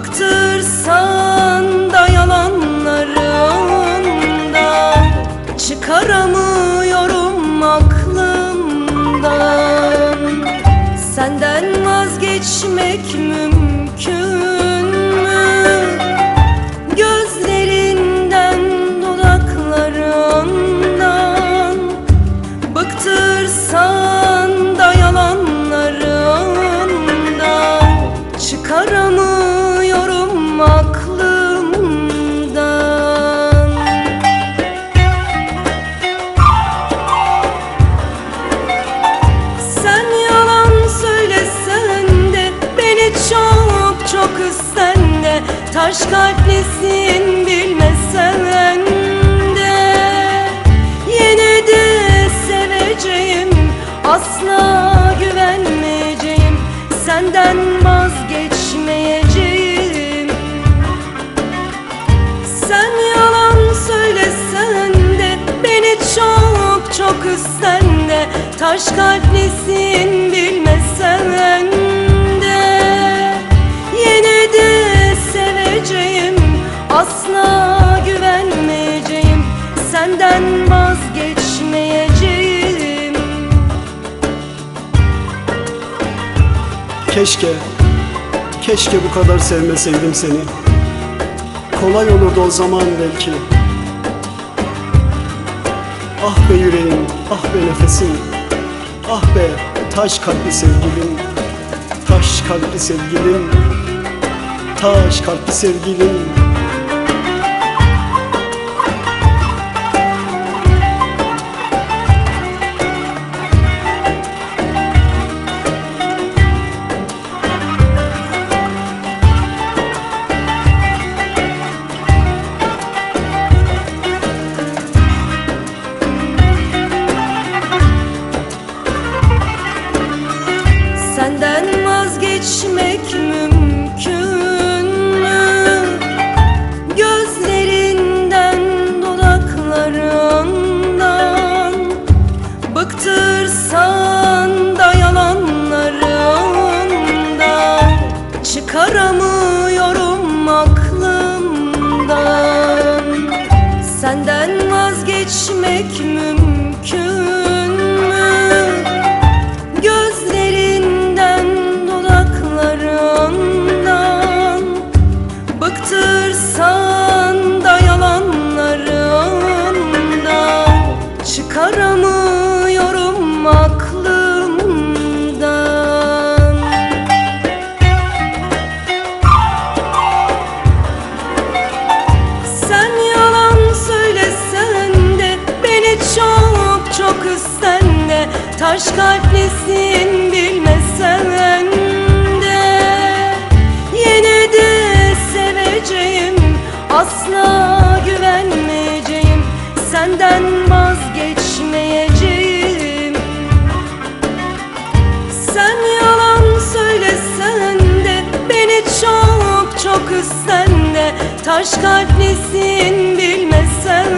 Bıktırsan da yalanlarından Çıkaramıyorum aklımdan. Senden vazgeçmek mümkün üsten de Taş kalplisin bilmesen de. Yine de seveceğim Asla güvenmeyeceğim Senden vazgeçmeyeceğim. Sen yalan söylesen de Beni çok çok üsten de Taş kalplisin bilmesen Keşke, keşke bu kadar sevmeseydim seni. Kolay olurdu o zaman belki. Ah be yüreğim, ah be nefesim. Ah be taş kalpli sevgilim. Taş kalpli sevgilim. Taş kalpli sevgilim. Mümkün kalplisin bilmesen de. Yine de seveceğim Asla güvenmeyeceğim Senden vazgeçmeyeceğim. Sen yalan söylesen de Beni çok çok üsten de Taş kalplisin bilmesen